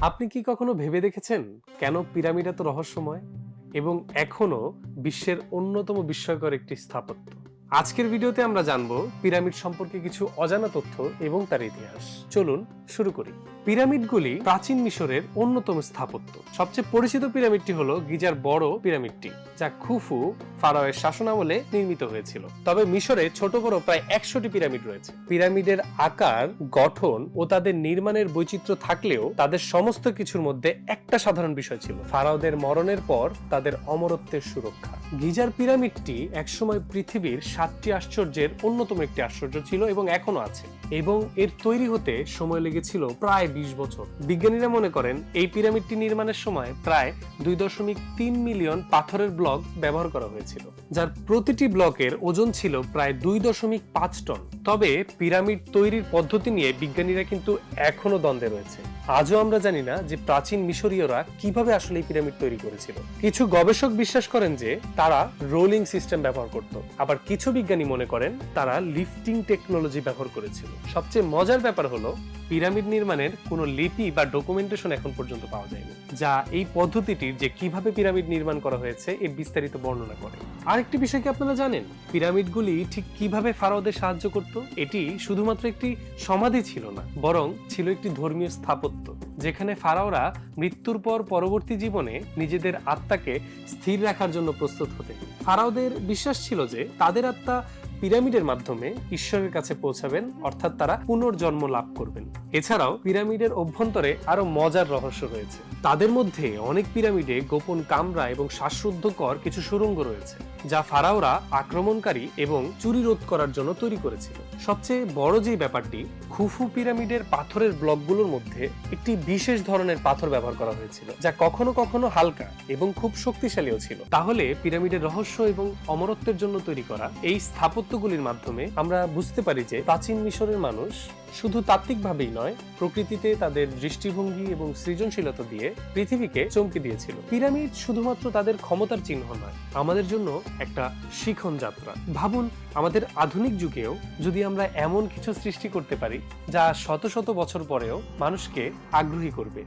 আপনি কি কখনো ভেবে দেখেছেন কেন পিরামিড এত রহস্যময়? এবং এখনও বিশ্বের অন্যতম বিস্ময়কর একটি স্থাপত্য। আজকের ভিডিওতে আমরা জানব পিরামিড সম্পর্কে কিছু অজানা তথ্য এবং তার ইতিহাস। চলুন শুরু করি। পিরামিডগুলি প্রাচীন মিশরের অন্যতম স্থাপত্য। সবচেয়ে পরিচিত পিরামিডটি হলো গিজার বড় পিরামিডটি, যা খুফু ফারাওয়ের শাসনামলে নির্মিত হয়েছিল। তবে মিশরে ছোট বড় প্রায় একশোটি পিরামিড রয়েছে। পিরামিডের আকার, গঠন ও তাদের নির্মাণের বৈচিত্র্য থাকলেও তাদের সমস্ত কিছুর মধ্যে একটা সাধারণ বিষয় ছিল। ফারাওদের মরণের পর তাদের অমরত্বের সুরক্ষা। গিজার পিরামিডটি একসময় পৃথিবীর সাতটি আশ্চর্যের অন্যতম একটি আশ্চর্য ছিল এবং এখনও আছে। এবং এর তৈরি হতে সময় লেগেছিল প্রায় বিশ বছর। বিজ্ঞানীরা মনে করেন, এই পিরামিডটি নির্মাণের সময় প্রায় দুই দশমিক তিন মিলিয়ন পাথরের ব্লক ব্যবহার করা হয়েছিল, যার প্রতিটি ব্লকের ওজন ছিল প্রায় দুই দশমিক পাঁচ টন। তবে পিরামিড তৈরির পদ্ধতি নিয়ে বিজ্ঞানীরা কিন্তু এখনও দ্বন্দ্বে রয়েছে। আজও আমরা জানি না যে প্রাচীন মিশরীয়রা কীভাবে আসলে এই পিরামিড তৈরি করেছিল। কিছু গবেষক বিশ্বাস করেন যে তারা রোলিং সিস্টেম ব্যবহার করত। আবার কিছু বিজ্ঞানী মনে করেন তারা লিফটিং টেকনোলজি ব্যবহার করেছিল। সবচেয়ে মজার ব্যাপার হলো, পিরামিড নির্মাণের কোনো লিপি বা ডকুমেন্টেশন এখন পর্যন্ত পাওয়া যায়নি, যা এই পদ্ধতিটির যে কীভাবে পিরামিড নির্মাণ করা হয়েছে এর বিস্তারিত বর্ণনা করে। আরেকটি বিষয় কি আপনারা জানেন? পিরামিডগুলি ঠিক কীভাবে ফারাওদের সাহায্য করত? এটি শুধুমাত্র একটি সমাধি ছিল না, বরং ছিল একটি ধর্মীয় স্থাপত্য, যেখানে ফারাওরা মৃত্যুর পর পরবর্তী জীবনে নিজেদের আত্মাকে স্থির রাখার জন্য প্রস্তুত হতেন ফারাওদের বিশ্বাস ছিল যে তাদের আত্মা পিরামিডের মাধ্যমে ঈশ্বরের কাছে পৌঁছাবেন, অর্থাৎ তারা পুনর্জন্ম লাভ করবেন। এছাড়াও পিরামিডের অভ্যন্তরে আরও মজার রহস্য রয়েছে। তাদের মধ্যে অনেক পিরামিডে গোপন কামরা এবং শ্বাসরুদ্ধকর কিছু সুরঙ্গ রয়েছে, যা ফারাওরা আক্রমণকারী এবং চুরি রোধ করার জন্য তৈরি করেছিল। সবচেয়ে বড় যে ব্যাপারটি, খুফু পিরামিডের পাথরের ব্লকগুলোর মধ্যে একটি বিশেষ ধরনের পাথর ব্যবহার করা হয়েছিল, যা কখনো কখনো হালকা এবং খুব শক্তিশালীও ছিল। তাহলে পিরামিডের রহস্য এবং অমরত্বের জন্য তৈরি করা এই স্থাপত্যগুলির মাধ্যমে আমরা বুঝতে পারি যে প্রাচীন মিশরের মানুষ শুধু তাত্ত্বিকভাবেই নয়, প্রকৃতিতে তাদের দৃষ্টিভঙ্গি এবং সৃজনশীলতা দিয়ে পৃথিবীকে চমকে দিয়েছিল। পিরামিড শুধুমাত্র তাদের ক্ষমতার চিহ্ন নয়, আমাদের জন্য একটা শিখন যাত্রা। ভাবুন, আমাদের আধুনিক যুগেও যদি আমরা এমন কিছু সৃষ্টি করতে পারি যা শত শত বছর পরেও মানুষকে আগ্রহী করবে।